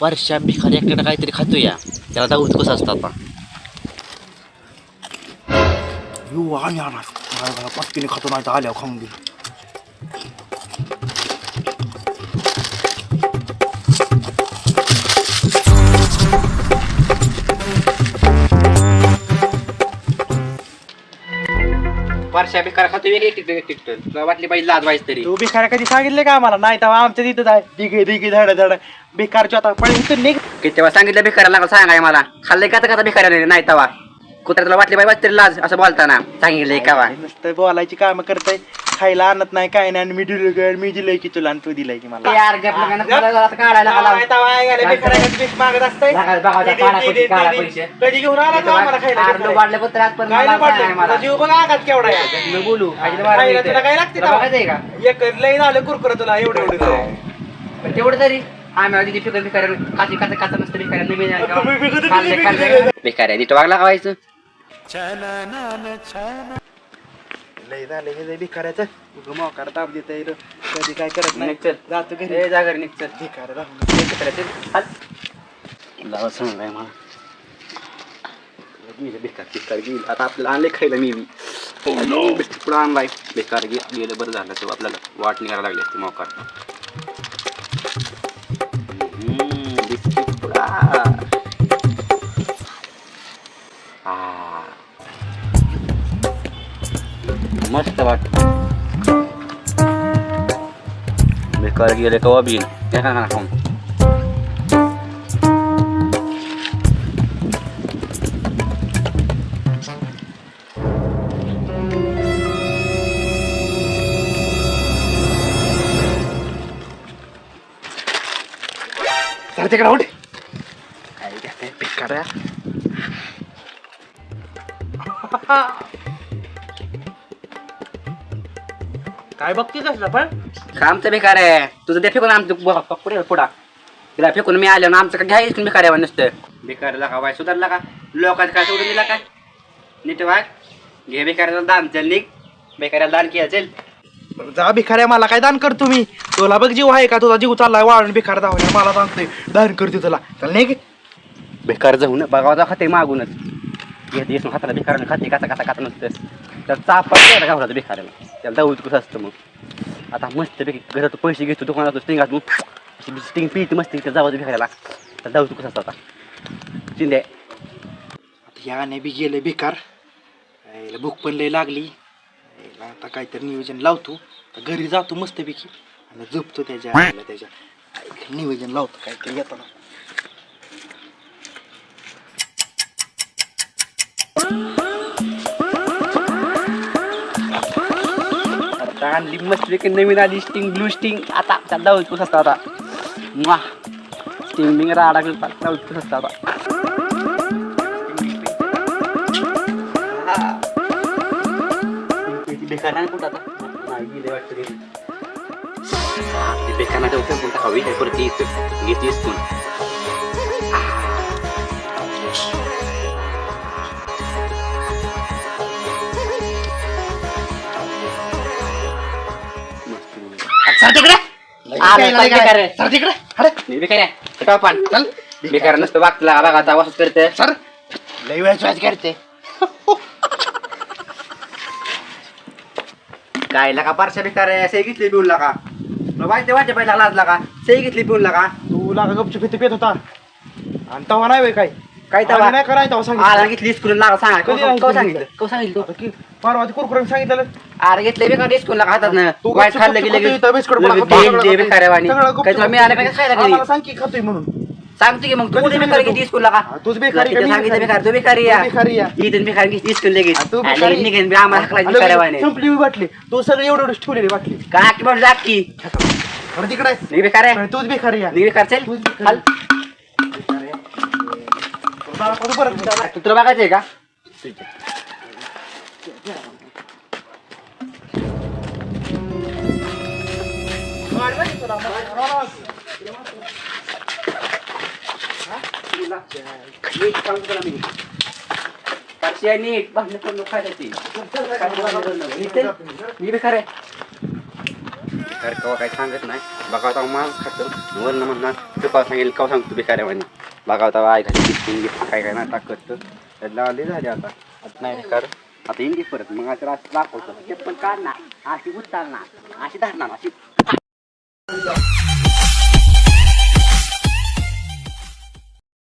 अयो भिखारी भिकारी एकट्यानं काहीतरी खातो या. त्याला दाऊद कसं असतं आता. यू आणि आणा मला खातो नाही तर आल्यावर खाऊन घे परशा भिकार खातो तुला वाटली पाहिजे लाज व्हायच तरी. तू भिकार कधी सांगितले का आम्हाला? नाही तेव्हा आमच्या तिथंच आहे दिघे दिघे धड धड. भिकारची आता पण इथं निघ. किती तेव्हा सांगितलं लागलं सांगाय मला. खाल्लंय का आता भिकाऱ्याने नाही तवा कुत्रा तुला वाटली पाहिजे तरी लाज असं बोलताना सांगितलंय का वा नुसतं बोलायची कामं करताय खायला आणत नाही काय नाही आणि मी दिलं काय मी दिलंय की तुला आणि तू दिलंय की मला यार गप लगाना तुला काढायला आला. नाही तेव्हा आहे गाले, भिकाऱ्याकडे भीक मागत असतंय. बघा, बघा, दे, दे, काढा दे, पैसे, दे, काढा दे, पैसे. कधी घेऊन आला का आम्हाला खायला अर्धं भिकाऱ्या? वाढलं पण काय मला नाही वाटलं? मला. तुझा जीव बघा आघात केवढा आहे मी बोलू काहीतरी खायला वाढलं तुला काय. लागते तुला बघायचंय का एक लई झालं कुरकुर तुला एवढं एवढं पण तेवढं तरी आम्ही आधी फिकर भिकाऱ्या काची काचा काचा नसतं भिकाऱ्या तुम्ही नवीन तुम्ही भिकाऱ्या तिथं वागला खावायचं लय झालं हे भिकाऱ्याचं उगं मोकार ताप देत कधी काय करत नाही चल. जातो घरी जा घरी निघ चल. भिकार राहून लावा मला बेकार. बेकार गेलं आता आपल्याला आणले खायला मी पुढं आणलाय बेकार. गेलं बरं झालं तेव्हा आपल्याला वाट निघायला लागली असते मोकार बिस्किट पुडा. मस्त वाट बेकार गेले कवा खाऊन तर तिकडे उठ भिकाऱ्या काय बघते कसला पण आमचं बेकार आहे तुझं ते फेकून आमचं पुढे पुढा तिला फेकून मी आलो ना आमचं काय घ्यायचं बेकार आहे नसतं बेकारला का वाय सुधारला का लोकांचं काय सोडून दिला काय नीट वाग घे बेकाराला दान चल निघ बेकाराला दान केलं चल जा भिकाऱ्या मला काय दान कर तुम्ही तुला बघ जीव आहे का तुझा जीव चाललाय वाळून भिकार धावण्या मला दान करते तुला चल नाही बेकार जाऊन बघावा खाते मागूनच घेत येसून हाताला बेकार खाते कसा कसा खाता नसतं तर चापा द्यायला का होता बेकाराला त्याला दाऊत कसं असतं मग? आता मस्तपैकी घरात पैसे घेतो दुकानात स्टिंग मग स्टिंग पिते मस्त इथे जावं भिकायला तर दाऊत कसं असतं आता? चिंदे ह्याने बी गेले बेकार यायला भूक पण लय लागली. यायला आता काहीतरी नियोजन लावतो. घरी जातो मस्तपैकी. आणि झोपतो त्याच्या त्याच्या नियोजन लावतो काहीतरी येताना. आता आणली मस्त पैकी नवीन आली स्टिंग ब्लू स्टिंग आता त्याला दाऊत कसं असतं आता वा स्टिंग बिंग राडा दाऊत कसं असतं आता बेकार कुठं आता नाही गेले वाटतं ते. ते बेकार नाही तर कोणता हवी आहे परत येतं घेतेस पण सर तिकडे. सर अरे. मी बेकार आहे. का पण चल. बेकार नसतं वागला बघा वासच करते. सर. लय वेळच वाच करते. काय लका पारशा बेकार आहे? सही घेतली पिऊन लागा. वाटते वाटते पहिला लाजला का सही घेतली पिऊन लागा. तू लागा गपचूप इथे पेत होता. आणि तेव्हा नाही होय काय काय आम्ही तवा नाही करायचं आला सांगितलं. घेतली स्कूल लागा सांगा. कधी कौ- कौ सांगितलं? कौ सांगितलं आता की परवा ते कुरकुरे सांगितलं अरे घेतले बेकार स्कूल लागा हातात ना? तू वाईट गपचूप खाल्लं गपचूप गेलं खातोय, इथं बिस्कुट पुडा खातोय, सगळं की खातोय. बेकार वाणी. सगळं गपचूप काय तुला मी आले पाहिजे खायला आम्हाला घरी सांग की खातोय म्हणून. सांगतो की मग तू कधी कुठे बेकार किती स्कूल लागा हा, तूच बेकारी का मी सांगितलं बेकारी? बेकार तू बेकारी या. तू बेकारी या. इथून बेकार घेतली स्कूल लगेच. तू आणि बेकारी. लगेच निघेन बी आम्हाला हाकलायची आलं बेकार की वाणी. संपली बी बाटली. तू सगळी एवढं एवढं ठेवलेली बाटली. काय की बघ जाग की अरे तिकडे निघ बेकार आहे. तूच बेकारी या निघ बेकार चल. तूच बेकारी. हाल. तू तुला बघायचंय का पाचशे आहे नीट भांडण करून नीट मी बेकार आहे. बेकार कवा काय सांगत नाही. बघावता माल खातं. वरनं म्हणणार तुपा सांगेल कवा सांगतो बेकार आहे म्हणे आता आय घाली काय काय नाटक करतं तर. लावले झाले आता. आता नाही कर आता येईन परत. मग आता असं दाखवतो. ते पण काढणार. अशी उचलणार. अशी धरणार. अशी